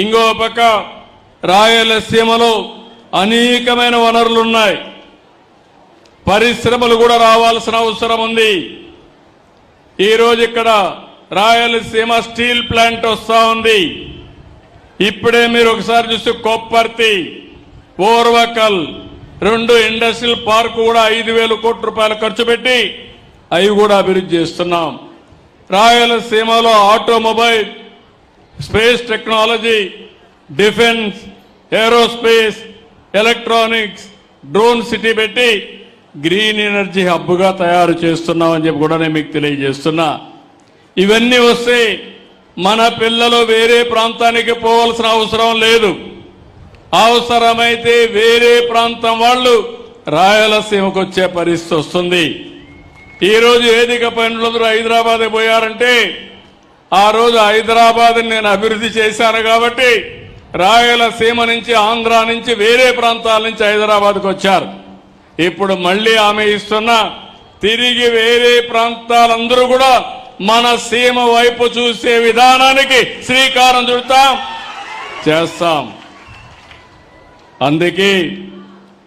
ఇంకో పక్క రాయలసీమలో అనేకమైన వనరులు ఉన్నాయి పరిశ్రమలు కూడా రావాల్సిన అవసరం ఉంది. ఈరోజు ఇక్కడ రాయలసీమ స్టీల్ ప్లాంట్ వస్తూ ఉంది. ఇప్పుడే మీరు ఒకసారి చూస్తే కొప్పర్తి ఓర్వకల్ రెండు ఇండస్ట్రియల్ పార్క్ కూడా ఐదు వేల కోట్ల రూపాయలు ఖర్చు పెట్టి అవి కూడా అభివృద్ధి చేస్తున్నాం. రాయలసీమలో automobile space technology defence aerospace electronics drone city పెట్టి గ్రీన్ ఎనర్జీ హబ్గా తయారు చేస్తున్నామని చెప్పి కూడా నేను మీకు తెలియజేస్తున్నా. ఇవన్నీ వస్తే మన పిల్లలు వేరే ప్రాంతానికి పోవాల్సిన అవసరం లేదు. అవసరమైతే వేరే ప్రాంతం వాళ్ళు రాయలసీమకు వచ్చే పరిస్థితి వస్తుంది. ఈరోజు రోజు వేదిక పనులందరూ హైదరాబాద్ పోయారంటే ఆ రోజు హైదరాబాద్ని నేను అభివృద్ధి చేశాను కాబట్టి రాయలసీమ నుంచి ఆంధ్ర నుంచి వేరే ప్రాంతాల నుంచి హైదరాబాద్కు వచ్చారు. ఇప్పుడు మళ్ళీ ఆమె ఇస్తున్న తిరిగి వేరే ప్రాంతాలందరూ కూడా మన సీమ వైపు చూసే విధానానికి శ్రీకారం చుడతాం చేస్తాం. అందుకే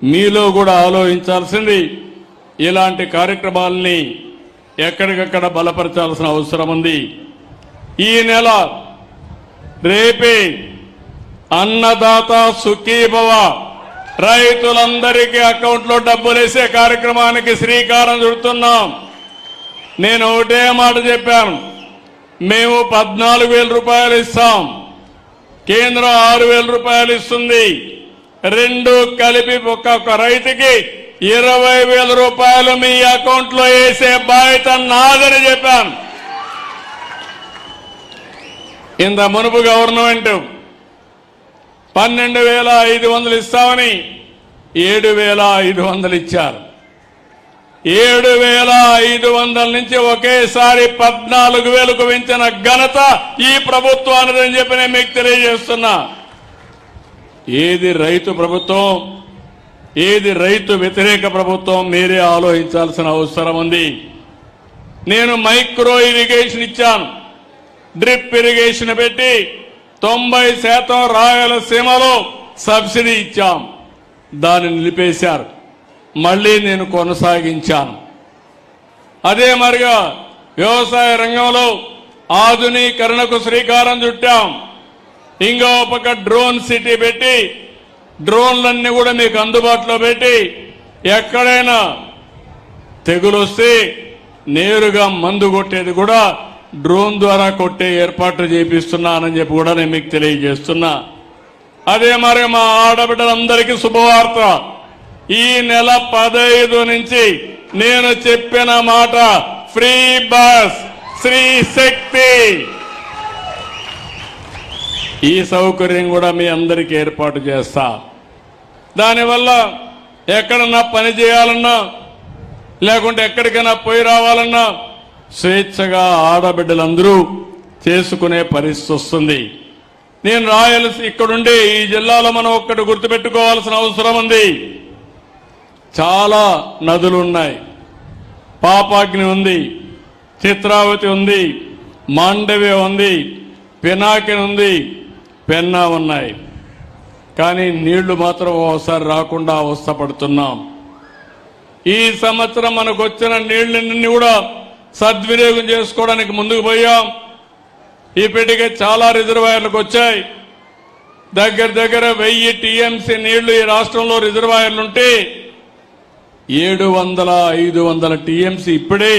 మీలో కూడా ఆలోచించాల్సింది ఇలాంటి కార్యక్రమాల్ని ఎక్కడికక్కడ బలపరచాల్సిన అవసరం ఉంది. ఈ నెల రేపే అన్నదాత సుఖీభవ రైతులందరికీ అకౌంట్లో డబ్బులేసే కార్యక్రమానికి శ్రీకారం చుడుతున్నాం. నేను ఒకటే మాట చెప్పాను. మేము పద్నాలుగు వేల రూపాయలు ఇస్తాం. కేంద్రం ఆరు వేల రూపాయలు ఇస్తుంది. రెండు కలిపి ఒక్కొక్క రైతుకి ఇరవై వేల రూపాయలు మీ అకౌంట్లో వేసే బాధ్యత నాదని చెప్పాను. ఇంత మునుపు గవర్నమెంట్ పన్నెండు వేల ఐదు వందలు ఇస్తామని ఏడు వేల ఐదు వందలు ఇచ్చారు. ఏడు వేల ఐదు వందల నుంచి ఒకేసారి పద్నాలుగు వేలకు పెంచిన ఘనత ఈ ప్రభుత్వానిదని చెప్పి నేను మీకు తెలియజేస్తున్నా. ఏది రైతు ప్రభుత్వం ఏది రైతు వ్యతిరేక ప్రభుత్వం మీరే ఆలోచించాల్సిన అవసరం ఉంది. నేను మైక్రో ఇరిగేషన్ ఇచ్చాను. డ్రిప్ ఇరిగేషన్ పెట్టి తొంభై శాతం రాయలసీమలో సబ్సిడీ ఇచ్చాం. దాన్ని నిలిపేశారు. మళ్ళీ నేను కొనసాగించాను. అదే మరిగా వ్యవసాయ రంగంలో ఆధునీకరణకు శ్రీకారం చుట్టాం. ఇంకో పక్క డ్రోన్ సిటీ పెట్టి డ్రోన్లన్నీ కూడా మీకు అందుబాటులో పెట్టి ఎక్కడైనా తెగులు వస్తే నేరుగా మందు కొట్టేది కూడా డ్రోన్ ద్వారా కొట్టే ఏర్పాట్లు చేపిస్తున్నానని చెప్పి కూడా నేను మీకు తెలియజేస్తున్నా. అదే మరి మా ఆడబిడ్డలందరికీ శుభవార్త. ఈ నెల పదహైదు నుంచి నేను చెప్పిన మాట ఫ్రీ బస్ శ్రీ శక్తి. ఈ సౌకర్యం కూడా మీ అందరికీ ఏర్పాటు చేస్తా. దానివల్ల ఎక్కడన్నా పని చేయాలన్నా లేకుంటే ఎక్కడికైనా పోయి రావాలన్నా స్వేచ్ఛగా ఆడబిడ్డలందరూ చేసుకునే పరిస్థితి వస్తుంది. నేను రాయలసి ఇక్కడుండి ఈ జిల్లాలో మనం ఒక్కటి గుర్తుపెట్టుకోవాల్సిన అవసరం ఉంది. చాలా నదులు ఉన్నాయి. పాపాగ్ని ఉంది చిత్రావతి ఉంది మాండవ్య ఉంది పినాకిని ఉంది పెన్నా ఉన్నాయి. కానీ నీళ్ళు మాత్రం ఒకసారి రాకుండా అవస్థపడుతున్నాం. ఈ సంవత్సరం మనకు వచ్చిన నీళ్ళని కూడా సద్వినియోగం చేసుకోవడానికి ముందుకు పోయాం. ఇప్పటికే చాలా రిజర్వాయర్లకు వచ్చాయి. దగ్గర దగ్గర వెయ్యి టీఎంసీ నీళ్ళు ఈ రాష్ట్రంలో రిజర్వాయర్లుంటే ఏడు వందల ఐదు వందల టీఎంసీ ఇప్పుడే